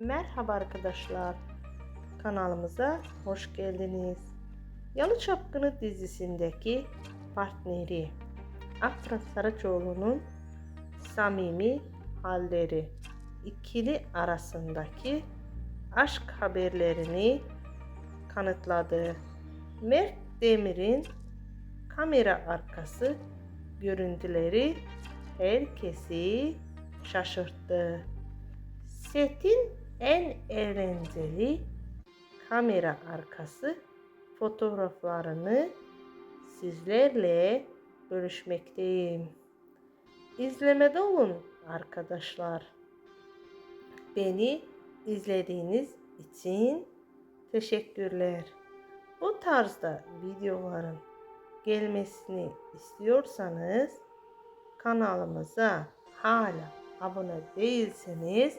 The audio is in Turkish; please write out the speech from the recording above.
Merhaba arkadaşlar. Kanalımıza hoş geldiniz. Yalı Çapkını dizisindeki partneri Afra Saraçoğlu'nun samimi halleri ikili arasındaki aşk haberlerini kanıtladı. Mert Demir'in kamera arkası görüntüleri herkesi şaşırttı. Setin en eğlenceli kamera arkası fotoğraflarını sizlerle bölüşmekteyim. İzlemede olun arkadaşlar. Beni izlediğiniz için teşekkürler. Bu tarzda videoların gelmesini istiyorsanız kanalımıza hala abone değilseniz